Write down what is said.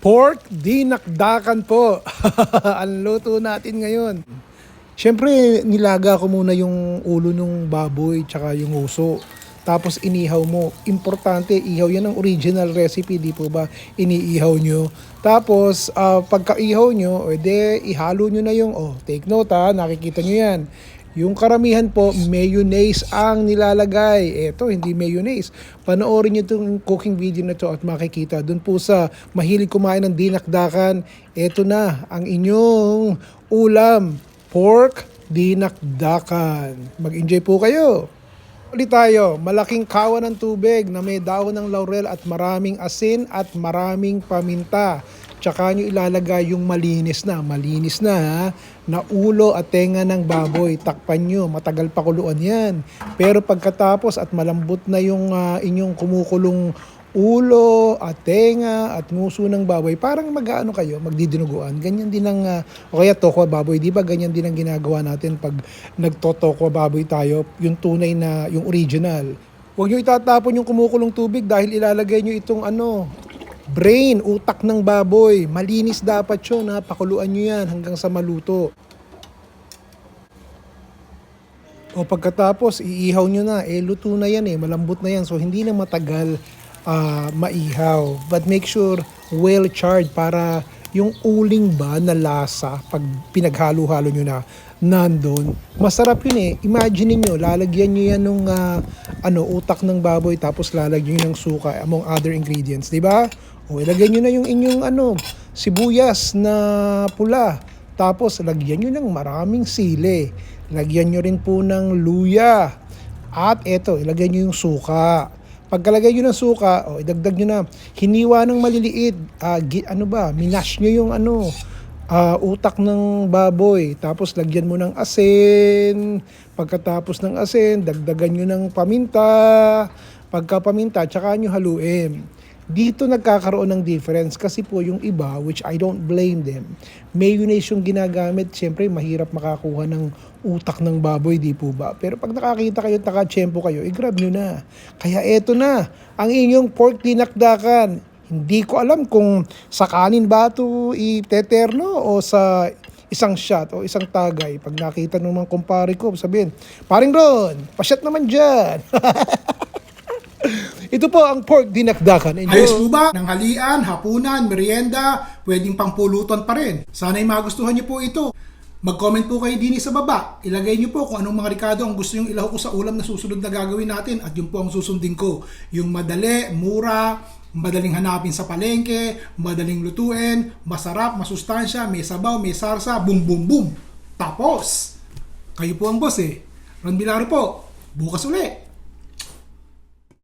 Pork dinakdakan po. Ang luto natin ngayon. Siyempre, nilaga ko muna yung ulo ng baboy tsaka yung uso. Tapos inihaw mo. Importante, ihaw yan ang original recipe, di po ba? Iniihaw nyo. Tapos, ah, pagka-ihaw nyo, ede, ihalo nyo na yung, oh, take note ha, nakikita nyo yan. Yung karamihan po, mayonnaise ang nilalagay. Eto, hindi mayonnaise. Panoorin nyo itong cooking video na to at makikita. Doon po sa mahilig kumain ng dinakdakan, eto na ang inyong ulam. Pork dinakdakan. Mag-enjoy po kayo. Ulit tayo, malaking kawa ng tubig na may dahon ng laurel at maraming asin at maraming paminta. Tsaka nyo ilalagay yung malinis na, malinis na ha, na ulo at tenga ng baboy. Takpan nyo, matagal pa kuluan yan. Pero pagkatapos at malambot na yung ah, inyong kumukulong ulo at tenga at nguso ng baboy, parang mag-ano kayo, magdidinuguan. Ganyan din ang, ah, o kaya tokwa baboy, di ba ganyan din ang ginagawa natin pag nagtotokwa baboy tayo, yung tunay na, yung original. Huwag nyo itatapon yung kumukulong tubig dahil ilalagay nyo itong ano, brain, utak ng baboy. Malinis dapat yun ha, pakuluan nyo yan hanggang sa maluto. O pagkatapos, iihaw nyo na. Eh, luto na yan eh. Malambot na yan. So, hindi na matagal ah, maihaw. But make sure well charred para yung uling ba na lasa pag pinaghalo-halo nyo na nandun. Masarap yun eh. Imagine niyo lalagyan nyo yan ng ano, utak ng baboy tapos lalagyan nyo ng suka among other ingredients. di ba? O ilagay nyo na yung inyong ano, sibuyas na pula. Tapos lagyan nyo ng maraming sili. Lagyan nyo rin po ng luya. At eto, ilagay nyo yung suka. Pagkalagay nyo ng suka, o idagdag nyo na, hiniwa ng maliliit. Ah, gi- ano ba, minash nyo yung ano, ah, utak ng baboy. Tapos lagyan mo ng asin. Pagkatapos ng asin, dagdagan nyo ng paminta. Pagka paminta, tsaka nyo haluin. Dito nagkakaroon ng difference kasi po yung iba, which I don't blame them, mayonnaise yung ginagamit, siyempre mahirap makakuha ng utak ng baboy, di po ba? Pero pag nakakita kayo, nakachempo kayo, i-grab nyo na. Kaya eto na, ang inyong pork dinakdakan. Hindi ko alam kung sa kanin ba ito iteterno o sa isang shot o isang tagay. Pag nakita ng mga kumpare ko, sabihin, paring Ron, pasyat naman dyan. Ito po ang pork dinakdakan. Enjoy. Ayos po ba? Nanghalian, hapunan, merienda, pwedeng pangpulutan pa rin. Sana'y magustuhan niyo po ito. Mag-comment po kayo din sa baba. Ilagay niyo po kung anong mga rikado ang gusto niyong ilaho ko sa ulam na susunod na gagawin natin at yun po ang susundin ko. Yung madali, mura, madaling hanapin sa palengke, madaling lutuin, masarap, masustansya, may sabaw, may sarsa, boom boom boom. Tapos, kayo po ang boss eh. Ron Bilaro po. Bukas uli.